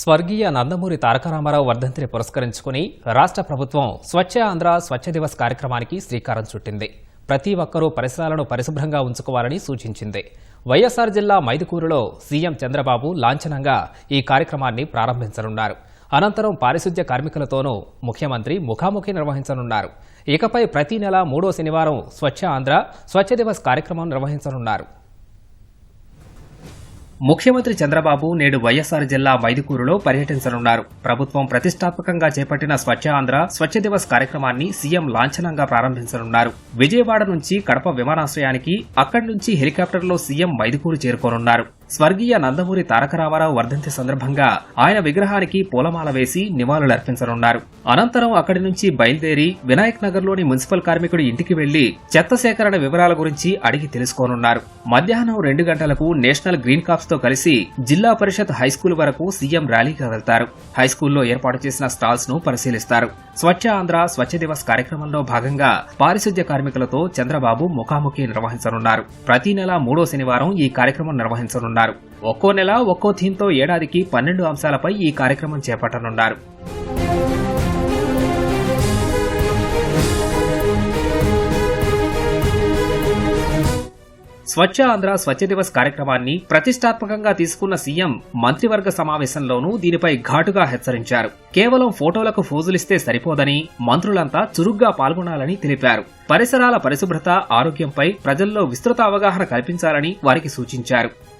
స్వర్గీయ నందమూరి తారక రామారావు వర్ధంతిని పురస్కరించుకుని రాష్ట్ర ప్రభుత్వం స్వచ్ఛ ఆంధ్ర స్వచ్ఛ దివస్ కార్యక్రమానికి శ్రీకారం చుట్టింది. ప్రతి ఒక్కరూ పరిసరాలను పరిశుభ్రంగా ఉంచుకోవాలని సూచించింది. వైఎస్ఆర్ జిల్లా మైదుకూరులో సీఎం చంద్రబాబు లాంఛనంగా ఈ కార్యక్రమాన్ని ప్రారంభించనున్నారు. అనంతరం పారిశుద్ధ్య కార్మికులతోనూ ముఖ్యమంత్రి ముఖాముఖి నిర్వహించనున్నారు. ఇకపై ప్రతి నెల మూడో శనివారం స్వచ్ఛ ఆంధ్ర స్వచ్ఛ దివస్ కార్యక్రమం నిర్వహించనున్నారు. ముఖ్యమంత్రి చంద్రబాబు నేడు వైఎస్ఆర్ జిల్లా మైదుకూరులో పర్యటించనున్నారు. ప్రభుత్వం ప్రతిష్టాత్మకంగా చేపట్టిన స్వచ్ఛ ఆంధ్ర స్వచ్ఛ దివస్ కార్యక్రమాన్ని సీఎం లాంఛనంగా ప్రారంభించనున్నారు. విజయవాడ నుంచి కడప విమానాశ్రయానికి అక్కడి నుంచి హెలికాప్టర్లో సీఎం మైదుకూరు చేరుకోనున్నారు. స్వర్గీయ నందమూరి తారక రామారావు వర్ధంతి సందర్భంగా ఆయన విగ్రహానికి పూలమాల వేసి నివాళులర్పించనున్నారు అనంతరం అక్కడి నుంచి బయలుదేరి వినాయక్ నగర్లోని మున్సిపల్ కార్మికుడి ఇంటికి వెళ్ళి చెత్త సేకరణ వివరాల గురించి అడిగి తెలుసుకోనున్నారు. మధ్యాహ్నం రెండు గంటలకు నేషనల్ గ్రీన్ కాప్స్తో కలిసి జిల్లా పరిషత్ హైస్కూల్ వరకు సీఎం ర్యాలీగా వెళ్తారు. హైస్కూల్లో ఏర్పాటు చేసిన స్టాల్స్ను పరిశీలిస్తారు. స్వచ్ఛ ఆంధ్ర స్వచ్ఛ దివస్ కార్యక్రమంలో భాగంగా పారిశుద్ధ్య కార్మికులతో చంద్రబాబు ముఖాముఖి నిర్వహించనున్నారు. ప్రతి నెల మూడో శనివారం ఈ కార్యక్రమం నిర్వహించనున్నారు. ఒక్కో నెల ఒక్కో థీమ్తో ఏడాదికి పన్నెండు అంశాలపై ఈ కార్యక్రమం చేపట్టనున్నారు. స్వచ్ఛ ఆంధ్ర స్వచ్ఛ దివస్ కార్యక్రమాన్ని ప్రతిష్టాత్మకంగా తీసుకున్న సీఎం మంత్రివర్గ సమావేశంలోనూ దీనిపై ఘాటుగా హెచ్చరించారు. కేవలం ఫోటోలకు ఫోజులిస్తే సరిపోదని మంత్రులంతా చురుగ్గా పాల్గొనాలని తెలిపారు. పరిసరాల పరిశుభ్రత ఆరోగ్యంపై ప్రజల్లో విస్తృత అవగాహన కల్పించాలని వారికి సూచించారు.